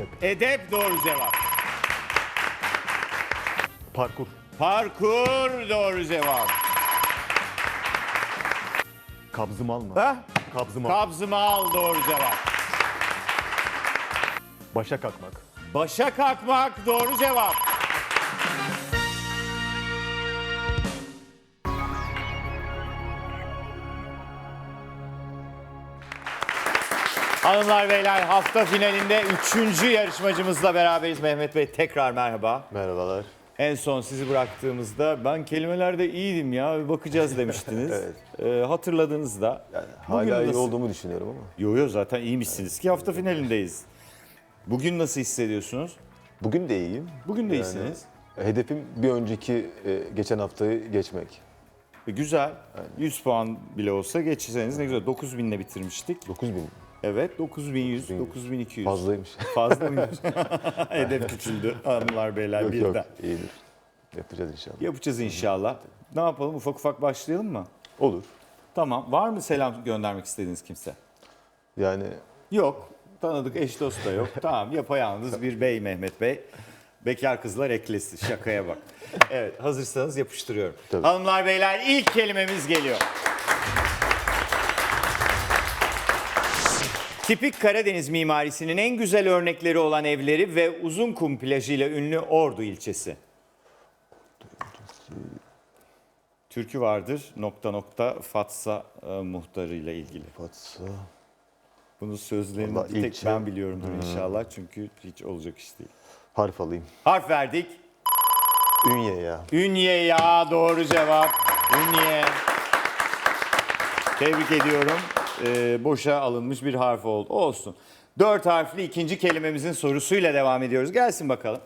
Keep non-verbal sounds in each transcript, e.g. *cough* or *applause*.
Edep. Edep doğru cevap. Parkur. Parkur doğru cevap. Kabzım alma. Ha? Kabzım al. Kabzımı al doğru cevap. Başa kalkmak. Başa kalkmak doğru cevap. Hanımlar beyler hafta finalinde üçüncü yarışmacımızla beraberiz. Mehmet Bey tekrar merhaba. Merhabalar. En son sizi bıraktığımızda ben kelimelerde iyiydim ya bakacağız demiştiniz. *laughs* Evet. Ee, hatırladığınızda. Yani Bugün hala iyi nasıl- olduğumu düşünüyorum ama. Yo yo zaten iyiymişsiniz ki hafta finalindeyiz. Bugün nasıl hissediyorsunuz? Bugün de iyiyim. Bugün de Yani iyisiniz. Hedefim bir önceki e, geçen haftayı geçmek. E, Güzel. 100 puan bile olsa geçseniz ne güzel. 9000'le bitirmiştik. 9000 Evet 9100, 9200. fazlaymış. *laughs* Fazla mıymış? *laughs* Hedef küçüldü hanımlar beyler yok birden. yok iyidir. Yapacağız inşallah. Yapacağız inşallah. Ne yapalım ufak ufak başlayalım mı? Olur. Tamam. Var mı selam göndermek istediğiniz kimse? Yani Yok. Tanıdık eş dost da yok. tamam yapayalnız bir bey Mehmet Bey. Bekar kızlar eklesi. Şakaya bak. Evet hazırsanız yapıştırıyorum. Tabii. Hanımlar beyler ilk kelimemiz geliyor. Tipik Karadeniz mimarisinin en güzel örnekleri olan evleri ve Uzunkum plajıyla ünlü Ordu ilçesi. Türkü vardır nokta nokta Fatsa e, muhtarıyla ilgili. Fatsa. Bunun sözlerini Vallahi bir tek ilçe- ben biliyorumdur inşallah çünkü hiç olacak iş değil. Harf alayım. Harf verdik. Ünye ya. Ünye ya doğru cevap. Ünye. Tebrik ediyorum. Ee, boşa alınmış bir harf oldu. Olsun. Dört harfli ikinci kelimemizin sorusuyla devam ediyoruz. Gelsin bakalım.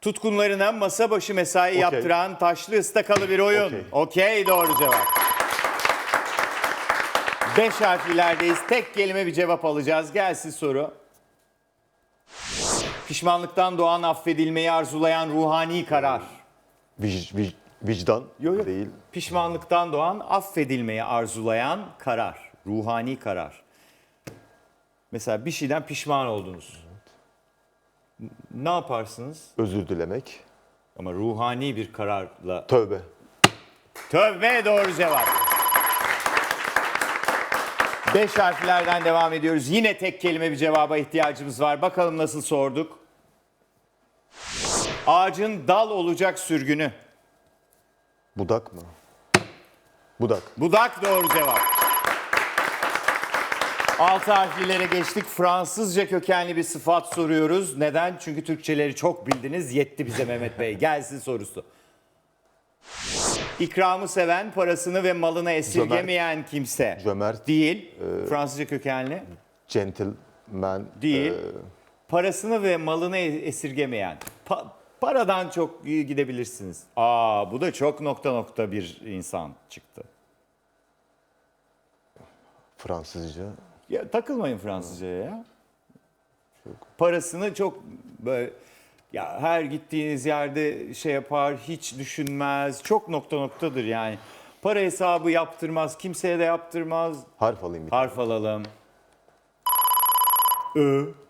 Tutkunlarına masa başı mesai Okey. yaptıran taşlı ıstakalı bir oyun. Okey. Okey doğru cevap. Beş harflilerdeyiz. Tek kelime bir cevap alacağız. Gelsin soru. Pişmanlıktan doğan affedilmeyi arzulayan ruhani karar. Vic, vic- vicdan Yo, yo. değil. Pişmanlıktan doğan affedilmeyi arzulayan karar. Ruhani karar. Mesela bir şeyden pişman oldunuz. Ne yaparsınız? Özür dilemek. Ama ruhani bir kararla. Tövbe. Tövbe doğru cevap. Beş harflerden devam ediyoruz. Yine tek kelime bir cevaba ihtiyacımız var. Bakalım nasıl sorduk. Ağacın dal olacak sürgünü. Budak mı? Budak. Budak doğru cevap. Altı harflilere geçtik. Fransızca kökenli bir sıfat soruyoruz. Neden? Çünkü Türkçeleri çok bildiniz. Yetti bize Mehmet Bey. Gelsin sorusu. İkramı seven, parasını ve malını esirgemeyen kimse. Cömert. Değil. Fransızca kökenli. Gentleman. Değil. e, Parasını ve malını esirgemeyen. Pa- paradan çok gidebilirsiniz. Aa bu da çok nokta nokta bir insan çıktı. Fransızca. Ya takılmayın Fransızcaya ya. Parasını çok böyle ya her gittiğiniz yerde şey yapar, hiç düşünmez. Çok nokta noktadır yani. Para hesabı yaptırmaz, kimseye de yaptırmaz. Harf alayım bir Harf alalım. Ö.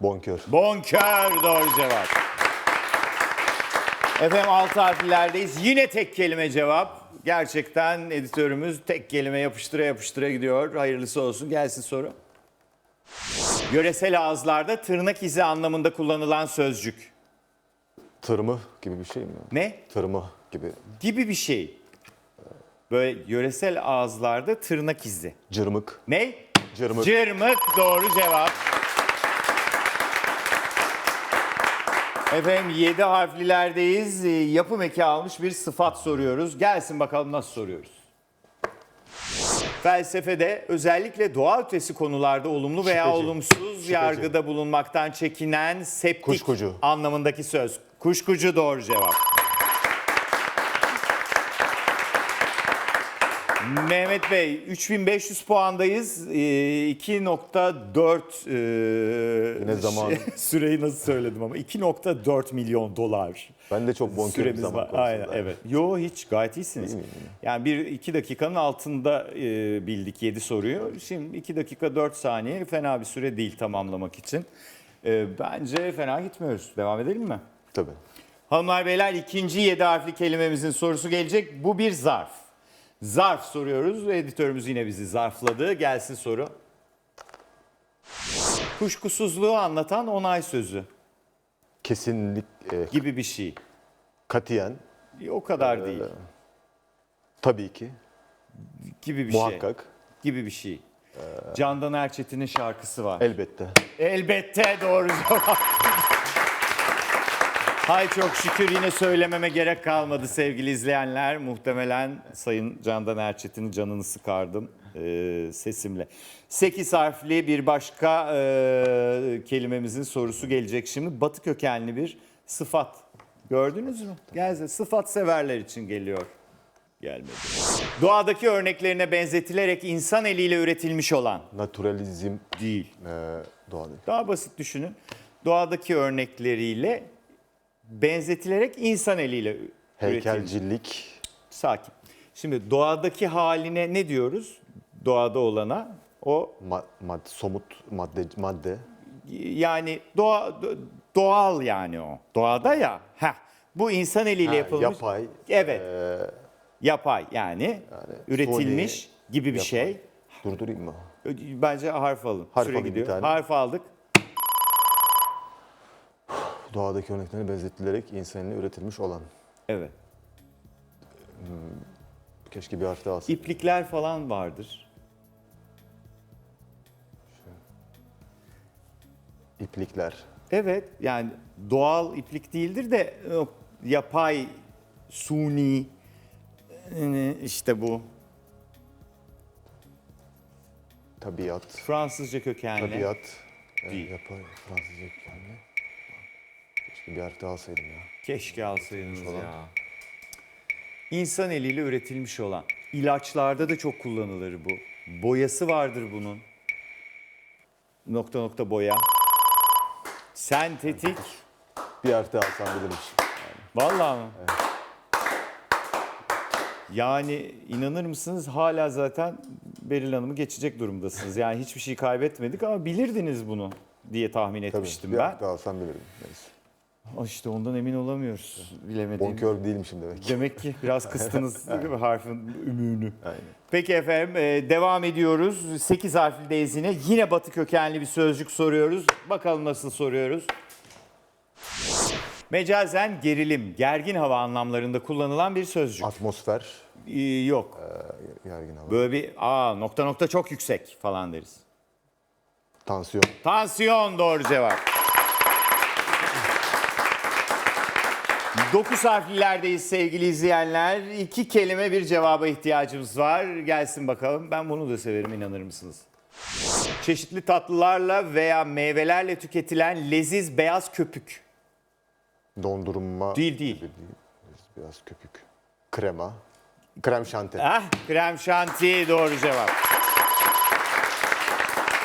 Bonkör. Bonkör doğru cevap. Efendim altı harflerdeyiz. Yine tek kelime cevap. Gerçekten editörümüz tek kelime yapıştıra yapıştıra gidiyor. Hayırlısı olsun. Gelsin soru. Yöresel ağızlarda tırnak izi anlamında kullanılan sözcük. Tırmı gibi bir şey mi? Ne? Tırmı gibi. Gibi bir şey. Böyle yöresel ağızlarda tırnak izi. Cırmık. Ne? Cırmık. Cırmık doğru cevap. Efendim 7 harflilerdeyiz. Ee, Yapım eki almış bir sıfat soruyoruz. Gelsin bakalım nasıl soruyoruz. Felsefede özellikle doğa ötesi konularda olumlu veya Şüpheci. olumsuz yargıda bulunmaktan çekinen septik Kuşkucu. anlamındaki söz. Kuşkucu doğru cevap. Mehmet Bey 3500 puandayız. Ee, 2.4 ee, Yine zaman- şey- *laughs* süreyi nasıl söyledim ama 2.4 milyon dolar. Ben de çok bonkör bir zaman var. Aynen evet. Yo hiç gayet iyisiniz. İyi? Yani bir iki dakikanın altında e, bildik 7 soruyu. Şimdi 2 dakika 4 saniye fena bir süre değil tamamlamak için. E, bence fena gitmiyoruz. Devam edelim mi? Tabii. Hanımlar beyler ikinci 7 harfli kelimemizin sorusu gelecek. Bu bir zarf. Zarf soruyoruz. Editörümüz yine bizi zarfladı. Gelsin soru. Kuşkusuzluğu anlatan onay sözü Kesinlik, e, gibi bir şey. katiyen, O kadar değil. tabii ki, Gibi bir şey. muhakkak, Gibi bir şey. Candan Erçetin'in şarkısı var. elbette. Elbette doğru cevap. Hay çok şükür yine söylememe gerek kalmadı sevgili izleyenler. Muhtemelen Sayın Candan Erçetin'in canını sıkardım e, sesimle. 8 harfli bir başka e, kelimemizin sorusu gelecek şimdi. Batı kökenli bir sıfat. Gördünüz mü? Geldi. Sıfat severler için geliyor. Gelmedi. Doğadaki örneklerine benzetilerek insan eliyle üretilmiş olan Naturalizm, değil. e, doğal. Daha basit düşünün. Doğadaki örnekleriyle benzetilerek insan eliyle üretilmiş. Heykelcilik, Sakin. Şimdi doğadaki haline ne diyoruz? Doğada olana o ma- mad, somut madde, madde, yani doğa do- doğal yani o. Doğada ya. Heh. Bu insan eliyle Ha, yapılmış. yapay, Evet. e, Yapay yani, üretilmiş suni, gibi bir yapay. şey. durdurayım mı? Bence harf alın. Harf Süre alayım bir gidiyor. tane. Harf aldık. Doğadaki örneklerine benzetilerek insan eline üretilmiş olan. Evet. Keşke bir harf daha alsın. İplikler falan vardır. İplikler, Evet yani doğal iplik değildir de e, yapay, suni e, işte bu tabiat, Fransızca kökenli. tabiat, e, Değil. yapay, Fransızca. Keşke bir harf daha alsaydım ya. Keşke alsaydınız ya. İnsan eliyle üretilmiş olan. İlaçlarda da çok kullanılır bu. Boyası vardır bunun. Nokta nokta boya. Sentetik. Bir harf daha alsam bilirmiş. Vallahi mı? Yani inanır mısınız hala zaten Beril Hanım'ı geçecek durumdasınız. Yani hiçbir şey kaybetmedik ama bilirdiniz bunu diye tahmin Tabii etmiştim bir ben. harf daha alsam bilirim. Neyse. İşte ondan emin olamıyoruz. Bilemediğim. Bonkör değilmişim demek. Demek ki biraz *laughs* kıstınız değil mi harfin ümüğünü. Aynen. Peki efendim e, devam ediyoruz. 8 harflideyiz yine. Yine batı kökenli bir sözcük soruyoruz. Bakalım nasıl soruyoruz. Mecazen gerilim, gergin hava anlamlarında kullanılan bir sözcük. Atmosfer, Ee, yok. gergin hava, Böyle bir aa nokta nokta çok yüksek falan deriz. tansiyon, Tansiyon doğru cevap. 9 harflilerdeyiz sevgili izleyenler. İki kelime bir cevaba ihtiyacımız var. Gelsin bakalım. Ben bunu da severim inanır mısınız? Çeşitli tatlılarla veya meyvelerle tüketilen leziz beyaz köpük. dondurma. Değil, değil. gibi Biraz köpük. Krema, krem şanti. Ah, krem şanti doğru cevap.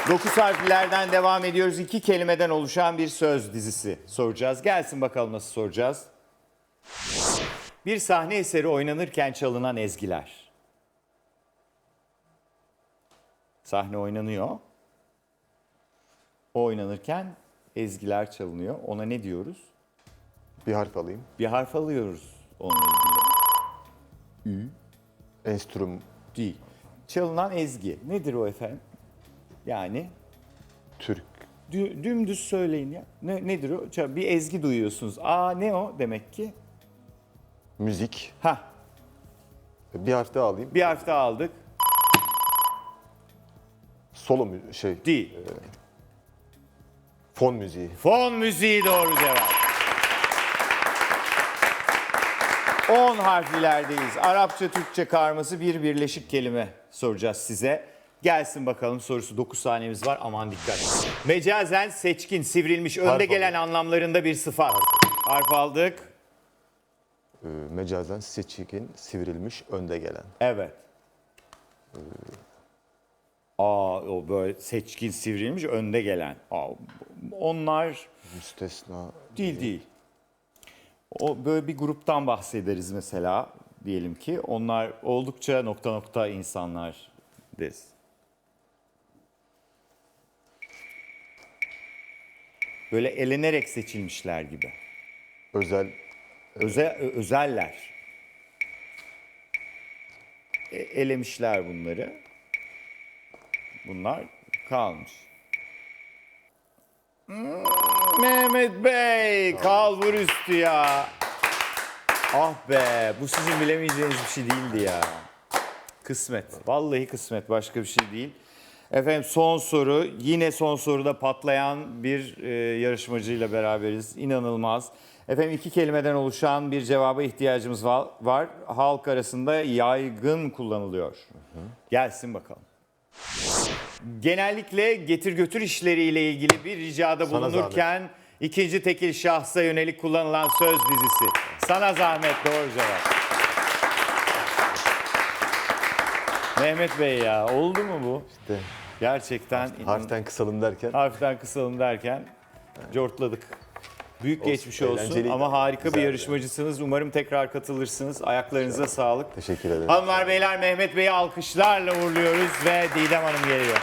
9 harflerden devam ediyoruz. İki kelimeden oluşan bir söz dizisi soracağız. Gelsin bakalım nasıl soracağız. Bir sahne eseri oynanırken çalınan ezgiler. Sahne oynanıyor. O oynanırken ezgiler çalınıyor. Ona ne diyoruz? Bir harf alayım. Bir harf alıyoruz onunla ilgili. Enstrüm, Değil. Çalınan ezgi. Nedir o efendim? Yani Türk, dü- dümdüz söyleyin ya. Ne, nedir o? Bir ezgi duyuyorsunuz. Aa ne o demek ki? Müzik. Ha Bir harf daha alayım. bir harf daha aldık. Solo mü şey, Değil. fon müziği. Fon müziği doğru cevap. 10 harflilerdeyiz. Arapça, Türkçe karması bir birleşik kelime soracağız size. Gelsin bakalım sorusu 9 saniyemiz var aman dikkat. Mecazen seçkin, sivrilmiş, önde Harf gelen anlamlarında bir sıfat. Harf aldık. Ee, mecazen seçkin, sivrilmiş, önde gelen. Evet. Aa o böyle seçkin sivrilmiş önde gelen. Aa, onlar Müstesna. değil değil. O böyle bir gruptan bahsederiz mesela diyelim ki. Onlar oldukça nokta nokta insanlar deriz. Böyle elenerek seçilmişler gibi. Özel. Öze, ö- özeller. E, elemişler bunları. Bunlar kalmış. Mehmet Bey, kalbur üstü ya. Ah be, bu sizin bilemeyeceğiniz bir şey değildi ya. Kısmet. Vallahi kısmet. Başka bir şey değil. Efendim son soru. Yine son soruda patlayan bir e, yarışmacıyla beraberiz. İnanılmaz. Efendim iki kelimeden oluşan bir cevaba ihtiyacımız var. Halk arasında yaygın kullanılıyor. Gelsin bakalım. Genellikle getir götür işleriyle ilgili bir ricada Sana bulunurken ikinci tekil şahsa yönelik kullanılan söz dizisi. Sana zahmet doğru cevap. Mehmet Bey ya oldu mu bu? İşte Gerçekten harften kısalım derken. harften kısalım derken cortladık. Büyük Olsun, geçmiş olsun eğlenceliydi. ama harika bir yarışmacısınız. Umarım tekrar katılırsınız. Ayaklarınıza sağlık. Teşekkür ederim. Hanımlar beyler Mehmet Bey'i alkışlarla uğurluyoruz ve Didem Hanım geliyor.